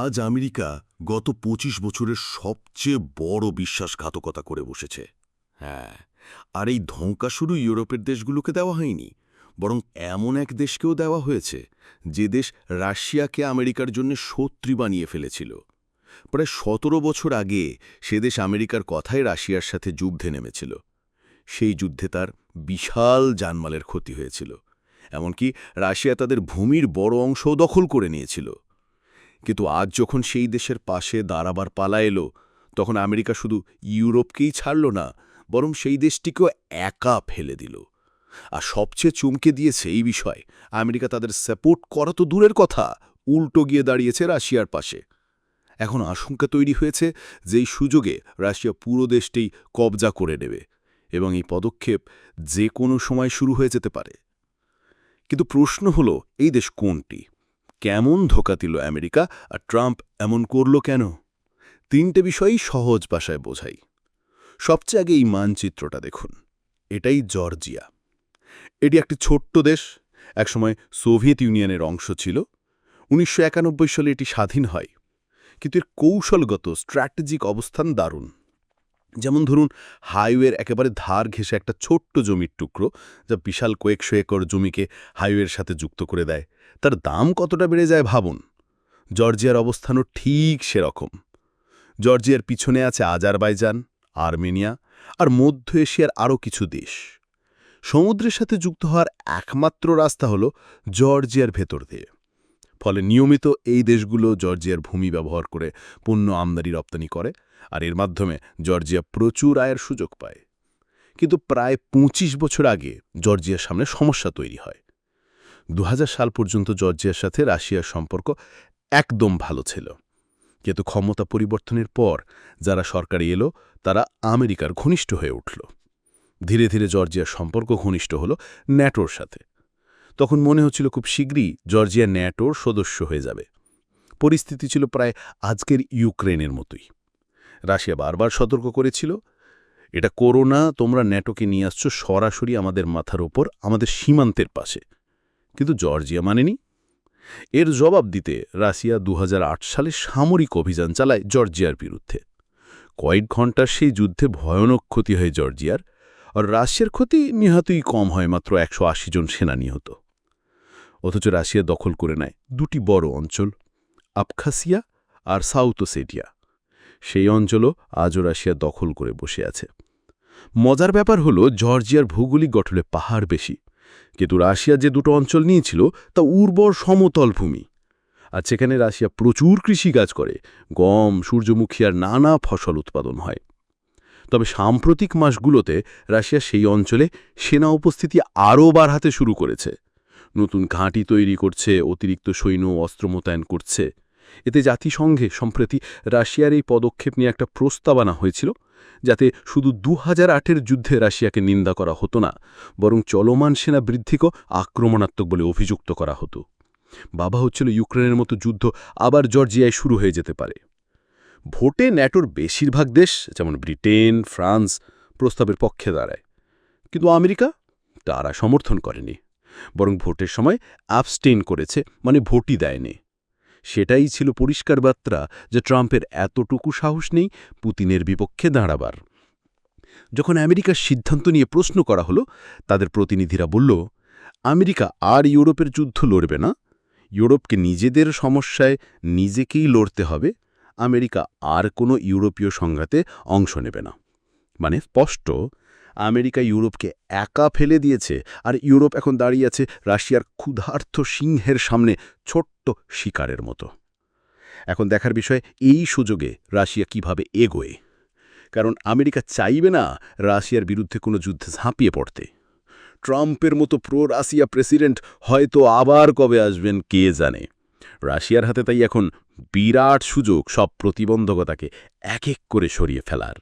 আজ আমেরিকা গত ২৫ বছরের সবচেয়ে বড় বিশ্বাসঘাতকতা করে বসেছে। হ্যাঁ আর এই ধোঁকা শুরু ইউরোপের দেশগুলোকে দেওয়া হয়নি, বরং এমন এক দেশকেও দেওয়া হয়েছে, যে দেশ রাশিয়াকে আমেরিকার জন্য শত্রু বানিয়ে ফেলেছিল। প্রায় সতেরো বছর আগে সে দেশ আমেরিকার কথায় রাশিয়ার সাথে যুদ্ধে নেমেছিল। সেই যুদ্ধে তার বিশাল জানমালের ক্ষতি হয়েছিল, এমনকি রাশিয়া তাদের ভূমির বড় অংশও দখল করে নিয়েছিল। কিন্তু আজ যখন সেই দেশের পাশে দাঁড়াবার পালা এলো, তখন আমেরিকা শুধু ইউরোপকেই ছাড়ল না, বরং সেই দেশটিকেও একা ফেলে দিল। আর সবচেয়ে চমকে দিয়েছে এই বিষয়, আমেরিকা তাদের সাপোর্ট করা তো দূরের কথা, উল্টো গিয়ে দাঁড়িয়েছে রাশিয়ার পাশে। এখন আশঙ্কা তৈরি হয়েছে যে এই সুযোগে রাশিয়া পুরো দেশটি কবজা করে নেবে, এবং এই পদক্ষেপ যে কোনো সময় শুরু হয়ে যেতে পারে। কিন্তু প্রশ্ন হলো, এই দেশ কোনটি? কেমন ধোকা দিল আমেরিকা আর ট্রাম্প এমন করল কেন? তিনটে বিষয়ই সহজ ভাষায় বোঝাই। সবচেয়ে আগে এই মানচিত্রটা দেখুন। এটাই জর্জিয়া। এটি একটি ছোট্ট দেশ, একসময় সোভিয়েত ইউনিয়নের অংশ ছিল। উনিশশো একানব্বই সালে এটি স্বাধীন হয়। কিন্তু এর কৌশলগত, স্ট্র্যাটেজিক অবস্থান দারুণ। যেমন ধরুন, হাইওয়ের একেবারে ধার ঘেঁষে একটা ছোট্ট জমির টুকরো যা বিশাল কয়েকশো একর জমিকে হাইওয়ের সাথে যুক্ত করে দেয়। তার দাম কতটা বেড়ে যায় ভাবুন? জর্জিয়ার অবস্থানও ঠিক সেরকম। জর্জিয়ার পিছনে আছে আজারবাইজান, আর্মেনিয়া আর মধ্য এশিয়ার আরও কিছু দেশ। সমুদ্রের সাথে যুক্ত হওয়ার একমাত্র রাস্তা হল জর্জিয়ার ভেতর দিয়ে। ফলে নিয়মিত এই দেশগুলো জর্জিয়ার ভূমি ব্যবহার করে পণ্য আমদানি রপ্তানি করে আর এর মাধ্যমে জর্জিয়া প্রচুর আয়ের সুযোগ পায়। কিন্তু প্রায় ২৫ বছর আগে জর্জিয়ার সামনে সমস্যা তৈরি হয়। দু হাজার সাল পর্যন্ত জর্জিয়ার সাথে রাশিয়ার সম্পর্ক একদম ভালো ছিল। কিন্তু ক্ষমতা পরিবর্তনের পর যারা সরকারে এলো, তারা আমেরিকার ঘনিষ্ঠ হয়ে উঠল। ধীরে ধীরে জর্জিয়ার সম্পর্ক ঘনিষ্ঠ হল ন্যাটোর সাথে। তখন মনে হচ্ছিল খুব শীঘ্রই জর্জিয়া ন্যাটোর সদস্য হয়ে যাবে। পরিস্থিতি ছিল প্রায় আজকের ইউক্রেনের মতোই। রাশিয়া বারবার সতর্ক করেছিল। এটা করোনা, তোমরা ন্যাটোকে নিয়ে আসছো সরাসরি আমাদের মাথার ওপর আমাদের সীমান্তের পাশে। কিন্তু জর্জিয়া মানেনি। এর জবাব দিতে রাশিয়া দু হাজার আট সালে সামরিক অভিযান চালায় জর্জিয়ার বিরুদ্ধে। কয়েক ঘণ্টার সেই যুদ্ধে ভয়ানক ক্ষতি হয় জর্জিয়ার, আর রাশিয়ার ক্ষতি নিহতই কম হয় মাত্র একশো আশি জন সেনা নিহত। অথচ রাশিয়া দখল করে নেয় দুটি বড় অঞ্চল, আবখাসিয়া আর সাউথ ওসেটিয়া। সেই অঞ্চলও আজও রাশিয়া দখল করে বসে আছে। মজার ব্যাপার হল, জর্জিয়ার ভৌগোলিক গঠনে পাহাড় বেশি। কিন্তু রাশিয়া যে দুটো অঞ্চল নিয়েছিল, তা উর্বর সমতল ভূমি। আর সেখানে রাশিয়া প্রচুর কৃষিকাজ করে। গম, সূর্যমুখী আর নানা ফসল উৎপাদন হয়। তবে সাম্প্রতিক মাসগুলোতে রাশিয়া সেই অঞ্চলে সেনা উপস্থিতি আরও বাড়াতে শুরু করেছে। নতুন ঘাঁটি তৈরি করছে, অতিরিক্ত সৈন্য অস্ত্র মোতায়েন করছে। এতে জাতিসংঘে সম্প্রতি রাশিয়ার এই পদক্ষেপ নিয়ে একটা প্রস্তাব আনা হয়েছিল, যাতে শুধু দু হাজার যুদ্ধে রাশিয়াকে নিন্দা করা হতো না, বরং চলমান সেনা বৃদ্ধিকেও আক্রমণাত্মক বলে অভিযুক্ত করা হতো। বাবা হচ্ছিল ইউক্রেনের মতো যুদ্ধ আবার জর্জিয়ায় শুরু হয়ে যেতে পারে। ভোটে ন্যাটোর বেশিরভাগ দেশ, যেমন ব্রিটেন, ফ্রান্স, প্রস্তাবের পক্ষে দাঁড়ায়। কিন্তু আমেরিকা? তারা সমর্থন করেনি, বরং ভোটের সময় অ্যাবস্টেন করেছে মানে ভোটই দেয়নি। সেটাই ছিল পরিষ্কার বার্তা যে ট্রাম্পের এতটুকু সাহস নেই পুতিনের বিপক্ষে দাঁড়াবার। যখন আমেরিকার সিদ্ধান্ত নিয়ে প্রশ্ন করা হলো, তাদের প্রতিনিধিরা বলল, আমেরিকা আর ইউরোপের যুদ্ধ লড়বে না। ইউরোপকে নিজেদের সমস্যায় নিজেকেই লড়তে হবে। আমেরিকা আর কোনো ইউরোপীয় সংঘাতে অংশ নেবে না। মানে স্পষ্ট আমেরিকা ইউরোপকে একা ফেলে দিয়েছে আর ইউরোপ এখন দাঁড়িয়ে আছে রাশিয়ার ক্ষুধার্থ সিংহের সামনে ছোট্ট শিকারের মতো। এখন দেখার বিষয়, এই সুযোগে রাশিয়া কীভাবে এগোয়? কারণ আমেরিকা চাইবে না রাশিয়ার বিরুদ্ধে কোনো যুদ্ধে ঝাঁপিয়ে পড়তে। ট্রাম্পের মতো প্রো রাশিয়া প্রেসিডেন্ট হয়তো আবার কবে আসবেন কে জানে? রাশিয়ার হাতে তাই এখন বিরাট সুযোগ সব প্রতিবন্ধকতাকে এক এক করে সরিয়ে ফেলার।